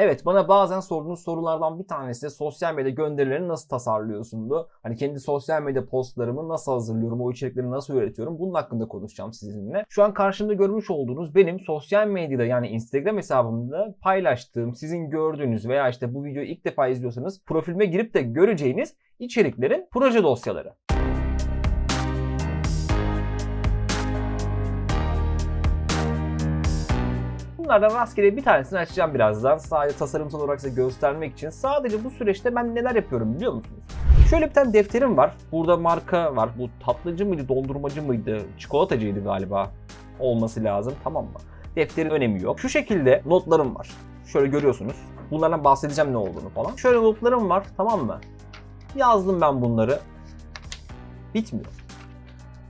Evet bana bazen sorduğunuz sorulardan bir tanesi sosyal medya gönderilerini nasıl tasarlıyorsundu? Hani kendi sosyal medya postlarımı nasıl hazırlıyorum, o içerikleri nasıl üretiyorum? Bunun hakkında konuşacağım sizinle. Şu an karşımda görmüş olduğunuz benim sosyal medyada yani Instagram hesabımda paylaştığım, sizin gördüğünüz veya işte bu videoyu ilk defa izliyorsanız profilime girip de göreceğiniz içeriklerin proje dosyaları. Bunlardan rastgele bir tanesini açacağım birazdan. Sadece tasarımsal olarak size göstermek için. Sadece bu süreçte ben neler yapıyorum biliyor musunuz? Şöyle bir tane defterim var. Burada marka var. Bu tatlıcı mıydı, dondurmacı mıydı, çikolatacıydı galiba olması lazım. Tamam mı? Defterin önemi yok. Şu şekilde notlarım var. Şöyle görüyorsunuz. Bunlardan bahsedeceğim ne olduğunu falan. Şöyle notlarım var tamam mı? Yazdım ben bunları. Bitmiyor.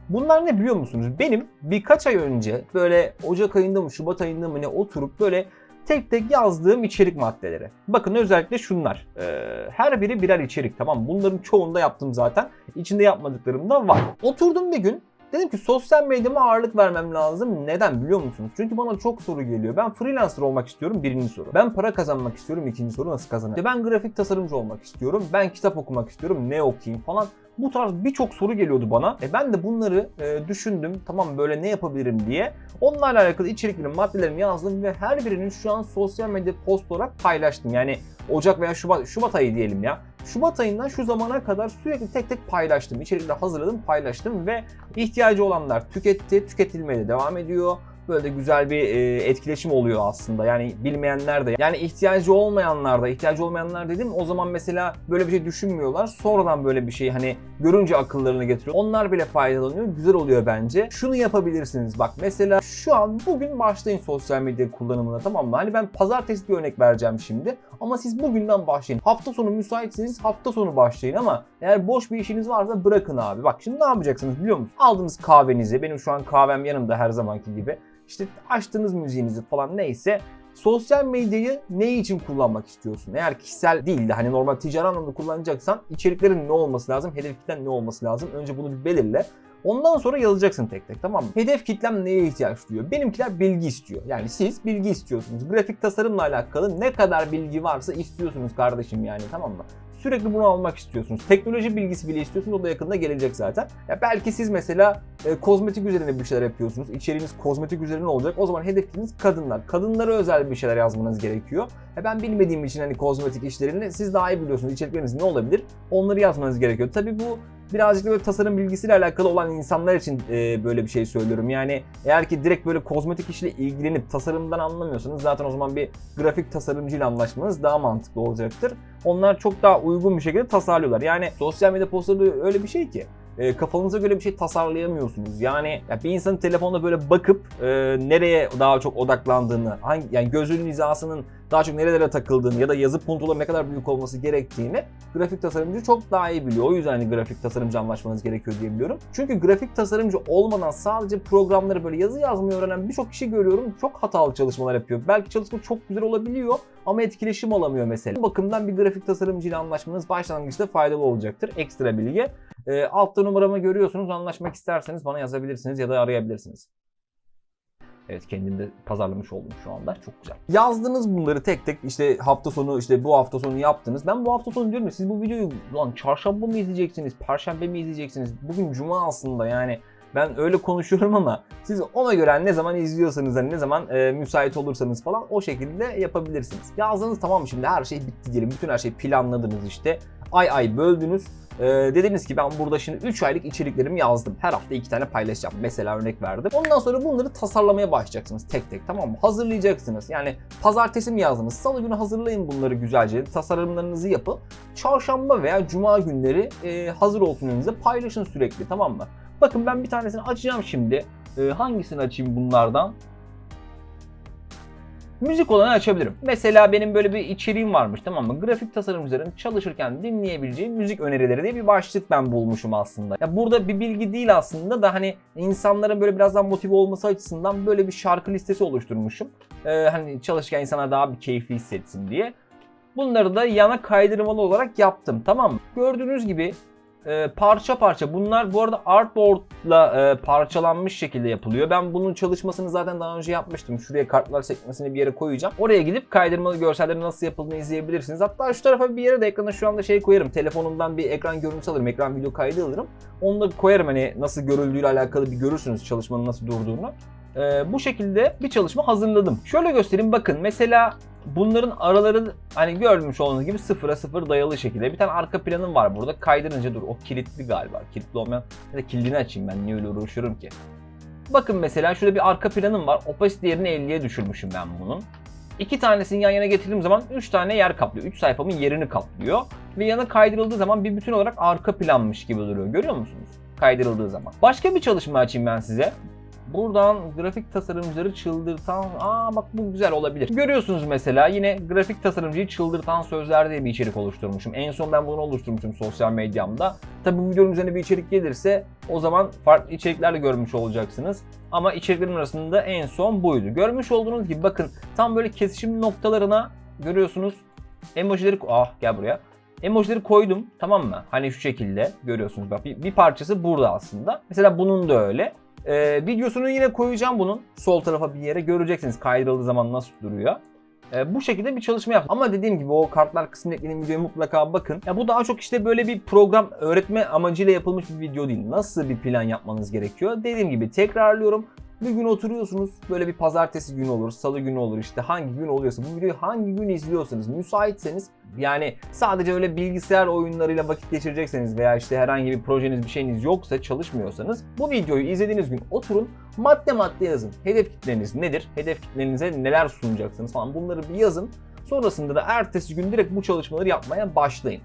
Bunlar ne biliyor musunuz? Benim birkaç ay önce böyle Ocak ayında mı Şubat ayında mı ne oturup böyle tek tek yazdığım içerik maddeleri. Bakın özellikle şunlar. Ee, her biri birer içerik tamam? Bunların çoğunda yaptım zaten. İçinde yapmadıklarım da var. Oturdum bir gün Dedim ki sosyal medyama ağırlık vermem lazım. Neden biliyor musunuz? Çünkü bana çok soru geliyor. Ben freelancer olmak istiyorum birinci soru. Ben para kazanmak istiyorum ikinci soru nasıl kazanırım? Ben grafik tasarımcı olmak istiyorum. Ben kitap okumak istiyorum. Ne okuyayım falan. Bu tarz birçok soru geliyordu bana. E ben de bunları e, düşündüm. Tamam böyle ne yapabilirim diye. Onlarla alakalı içeriklerim, maddelerimi yazdım ve her birinin şu an sosyal medya post olarak paylaştım. Yani Ocak veya Şubat, Şubat ayı diyelim ya. Şubat ayından şu zamana kadar sürekli tek tek paylaştım. İçerikleri hazırladım, paylaştım ve ihtiyacı olanlar tüketti, tüketilmeye de devam ediyor. Böyle güzel bir e, etkileşim oluyor aslında. Yani bilmeyenler de yani ihtiyacı olmayanlar da ihtiyacı olmayanlar dedim o zaman mesela böyle bir şey düşünmüyorlar. Sonradan böyle bir şey hani görünce akıllarına getiriyor. Onlar bile faydalanıyor. Güzel oluyor bence. Şunu yapabilirsiniz bak mesela şu an bugün başlayın sosyal medya kullanımına tamam mı? Hani ben pazartesi bir örnek vereceğim şimdi. Ama siz bugünden başlayın. Hafta sonu müsaitseniz hafta sonu başlayın ama eğer boş bir işiniz varsa bırakın abi. Bak şimdi ne yapacaksınız biliyor musunuz? Aldınız kahvenizi. Benim şu an kahvem yanımda her zamanki gibi. İşte açtığınız müziğinizi falan neyse sosyal medyayı ne için kullanmak istiyorsun? Eğer kişisel değil de hani normal ticari anlamda kullanacaksan içeriklerin ne olması lazım? Hedef kitlen ne olması lazım? Önce bunu bir belirle. Ondan sonra yazacaksın tek tek tamam mı? Hedef kitlem neye ihtiyaç duyuyor? Benimkiler bilgi istiyor. Yani siz bilgi istiyorsunuz. Grafik tasarımla alakalı ne kadar bilgi varsa istiyorsunuz kardeşim yani tamam mı? Sürekli bunu almak istiyorsunuz. Teknoloji bilgisi bile istiyorsunuz. O da yakında gelecek zaten. Ya belki siz mesela e, kozmetik üzerine bir şeyler yapıyorsunuz. İçeriğiniz kozmetik üzerine olacak. O zaman hedefiniz kadınlar. Kadınlara özel bir şeyler yazmanız gerekiyor. E, ben bilmediğim için hani kozmetik işlerini siz daha iyi biliyorsunuz. İçerikleriniz ne olabilir? Onları yazmanız gerekiyor. Tabii bu birazcık da böyle tasarım bilgisiyle alakalı olan insanlar için e, böyle bir şey söylüyorum. Yani eğer ki direkt böyle kozmetik işle ilgilenip tasarımdan anlamıyorsanız zaten o zaman bir grafik tasarımcıyla anlaşmanız daha mantıklı olacaktır. Onlar çok daha uygun bir şekilde tasarlıyorlar. Yani sosyal medya postları öyle bir şey ki e, kafanıza göre bir şey tasarlayamıyorsunuz. Yani ya bir insanın telefonda böyle bakıp e, nereye daha çok odaklandığını, hangi yani gözünün hizasının daha çok nerelere takıldığını ya da yazı puntoları ne kadar büyük olması gerektiğini grafik tasarımcı çok daha iyi biliyor. O yüzden hani grafik tasarımcı anlaşmanız gerekiyor diye biliyorum. Çünkü grafik tasarımcı olmadan sadece programları böyle yazı yazmayı öğrenen birçok kişi görüyorum. Çok hatalı çalışmalar yapıyor. Belki çalışma çok güzel olabiliyor ama etkileşim alamıyor mesela. Bu bakımdan bir grafik tasarımcı ile anlaşmanız başlangıçta faydalı olacaktır. Ekstra bilgi. E, altta numaramı görüyorsunuz. Anlaşmak isterseniz bana yazabilirsiniz ya da arayabilirsiniz. Evet kendim de pazarlamış oldum şu anda. Çok güzel. Yazdınız bunları tek tek işte hafta sonu işte bu hafta sonu yaptınız. Ben bu hafta sonu diyorum ya siz bu videoyu lan çarşamba mı izleyeceksiniz, perşembe mi izleyeceksiniz? Bugün cuma aslında yani. Ben öyle konuşuyorum ama siz ona göre hani ne zaman izliyorsanız hani ne zaman e, müsait olursanız falan o şekilde yapabilirsiniz. Yazdınız tamam şimdi her şey bitti diyelim. Bütün her şeyi planladınız işte. Ay ay böldünüz. Ee, dediniz ki ben burada şimdi 3 aylık içeriklerimi yazdım. Her hafta 2 tane paylaşacağım. Mesela örnek verdim. Ondan sonra bunları tasarlamaya başlayacaksınız tek tek tamam mı? Hazırlayacaksınız. Yani pazartesi mi yazdınız? Salı günü hazırlayın bunları güzelce. Tasarımlarınızı yapın. Çarşamba veya cuma günleri e, hazır olsun önünüze. Paylaşın sürekli tamam mı? Bakın ben bir tanesini açacağım şimdi. E, hangisini açayım bunlardan? Müzik olanı açabilirim. Mesela benim böyle bir içeriğim varmış tamam mı? Grafik tasarım üzerine çalışırken dinleyebileceğim müzik önerileri diye bir başlık ben bulmuşum aslında. Ya burada bir bilgi değil aslında da hani insanların böyle birazdan motive olması açısından böyle bir şarkı listesi oluşturmuşum. Ee, hani çalışırken insana daha bir keyifli hissetsin diye. Bunları da yana kaydırmalı olarak yaptım tamam mı? Gördüğünüz gibi e, parça parça. Bunlar bu arada artboardla e, parçalanmış şekilde yapılıyor. Ben bunun çalışmasını zaten daha önce yapmıştım. Şuraya kartlar sekmesini bir yere koyacağım. Oraya gidip kaydırmalı görsellerin nasıl yapıldığını izleyebilirsiniz. Hatta şu tarafa bir yere de ekrana şu anda şey koyarım. Telefonumdan bir ekran görüntüsü alırım. Ekran video kaydı alırım. Onu da koyarım hani nasıl görüldüğüyle alakalı bir görürsünüz çalışmanın nasıl durduğunu. E, bu şekilde bir çalışma hazırladım. Şöyle göstereyim bakın mesela bunların araları hani görmüş olduğunuz gibi sıfıra sıfır dayalı şekilde. Bir tane arka planım var burada. Kaydırınca dur o kilitli galiba. Kilitli olmayan ya da kilidini açayım ben niye öyle uğraşıyorum ki. Bakın mesela şurada bir arka planım var. Opacity değerini 50'ye düşürmüşüm ben bunun. İki tanesini yan yana getirdiğim zaman 3 tane yer kaplıyor. 3 sayfamın yerini kaplıyor. Ve yana kaydırıldığı zaman bir bütün olarak arka planmış gibi duruyor. Görüyor musunuz? Kaydırıldığı zaman. Başka bir çalışma açayım ben size. Buradan grafik tasarımcıları çıldırtan, aa bak bu güzel olabilir. Görüyorsunuz mesela yine grafik tasarımcıyı çıldırtan sözler diye bir içerik oluşturmuşum. En son ben bunu oluşturmuşum sosyal medyamda. Tabi bu videonun üzerine bir içerik gelirse o zaman farklı içeriklerle görmüş olacaksınız. Ama içeriklerin arasında en son buydu. Görmüş olduğunuz gibi bakın tam böyle kesişim noktalarına görüyorsunuz emojileri ah gel buraya. Emojileri koydum tamam mı? Hani şu şekilde görüyorsunuz bak bir, bir parçası burada aslında. Mesela bunun da öyle. Ee, videosunu yine koyacağım bunun. Sol tarafa bir yere göreceksiniz kaydırıldığı zaman nasıl duruyor. Ee, bu şekilde bir çalışma yaptım. Ama dediğim gibi o kartlar kısmına eklediğim videoya mutlaka bakın. Ya bu daha çok işte böyle bir program öğretme amacıyla yapılmış bir video değil. Nasıl bir plan yapmanız gerekiyor? Dediğim gibi tekrarlıyorum. Bir gün oturuyorsunuz böyle bir pazartesi günü olur, salı günü olur işte hangi gün oluyorsa bu videoyu hangi gün izliyorsanız müsaitseniz yani sadece öyle bilgisayar oyunlarıyla vakit geçirecekseniz veya işte herhangi bir projeniz bir şeyiniz yoksa çalışmıyorsanız bu videoyu izlediğiniz gün oturun madde madde yazın. Hedef kitleniz nedir? Hedef kitlenize neler sunacaksınız falan bunları bir yazın. Sonrasında da ertesi gün direkt bu çalışmaları yapmaya başlayın.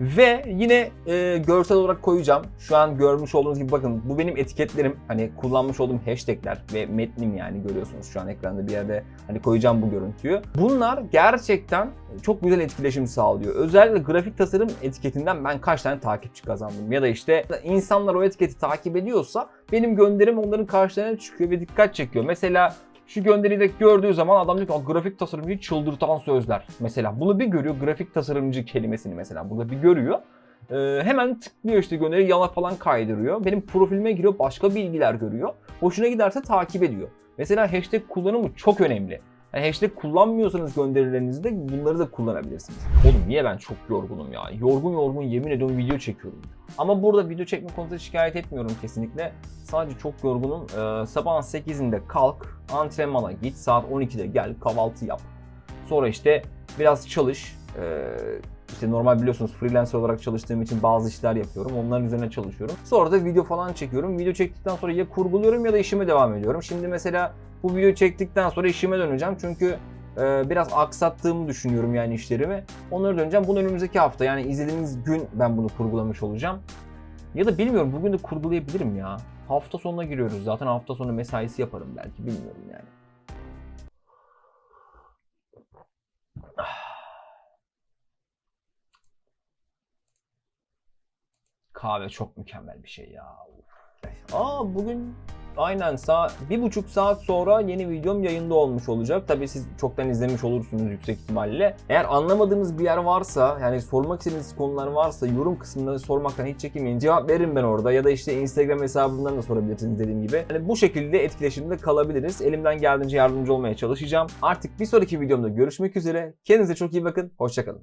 Ve yine e, görsel olarak koyacağım. Şu an görmüş olduğunuz gibi bakın bu benim etiketlerim. Hani kullanmış olduğum hashtagler ve metnim yani görüyorsunuz şu an ekranda bir yerde hani koyacağım bu görüntüyü. Bunlar gerçekten çok güzel etkileşim sağlıyor. Özellikle grafik tasarım etiketinden ben kaç tane takipçi kazandım. Ya da işte insanlar o etiketi takip ediyorsa benim gönderim onların karşılarına çıkıyor ve dikkat çekiyor. Mesela şu gönderiyi direkt gördüğü zaman adam diyor ki "Aa, grafik tasarımcıyı çıldırtan sözler. Mesela bunu bir görüyor grafik tasarımcı kelimesini mesela burada bir görüyor. Ee, hemen tıklıyor işte gönderi yana falan kaydırıyor. Benim profilime giriyor başka bilgiler görüyor. Hoşuna giderse takip ediyor. Mesela hashtag kullanımı çok önemli. Yani hashtag kullanmıyorsanız gönderilerinizde bunları da kullanabilirsiniz. Oğlum niye ben çok yorgunum ya? Yorgun yorgun yemin ediyorum video çekiyorum. Ama burada video çekme konusunda şikayet etmiyorum kesinlikle. Sadece çok yorgunum. Ee, sabahın 8'inde kalk, antrenmana git, saat 12'de gel, kahvaltı yap. Sonra işte biraz çalış. Ee, işte normal biliyorsunuz freelancer olarak çalıştığım için bazı işler yapıyorum. Onların üzerine çalışıyorum. Sonra da video falan çekiyorum. Video çektikten sonra ya kurguluyorum ya da işime devam ediyorum. Şimdi mesela bu videoyu çektikten sonra işime döneceğim. Çünkü e, biraz aksattığımı düşünüyorum yani işlerimi. Onlara döneceğim. Bunu önümüzdeki hafta yani izlediğiniz gün ben bunu kurgulamış olacağım. Ya da bilmiyorum bugün de kurgulayabilirim ya. Hafta sonuna giriyoruz zaten hafta sonu mesaisi yaparım belki bilmiyorum yani. Kahve çok mükemmel bir şey ya. Aa bugün aynen saat bir buçuk saat sonra yeni videom yayında olmuş olacak. Tabii siz çoktan izlemiş olursunuz yüksek ihtimalle. Eğer anlamadığınız bir yer varsa yani sormak istediğiniz konular varsa yorum kısmında sormaktan hiç çekinmeyin. Cevap veririm ben orada ya da işte Instagram hesabımdan da sorabilirsiniz dediğim gibi. Yani bu şekilde etkileşimde kalabiliriz. Elimden geldiğince yardımcı olmaya çalışacağım. Artık bir sonraki videomda görüşmek üzere. Kendinize çok iyi bakın. Hoşçakalın.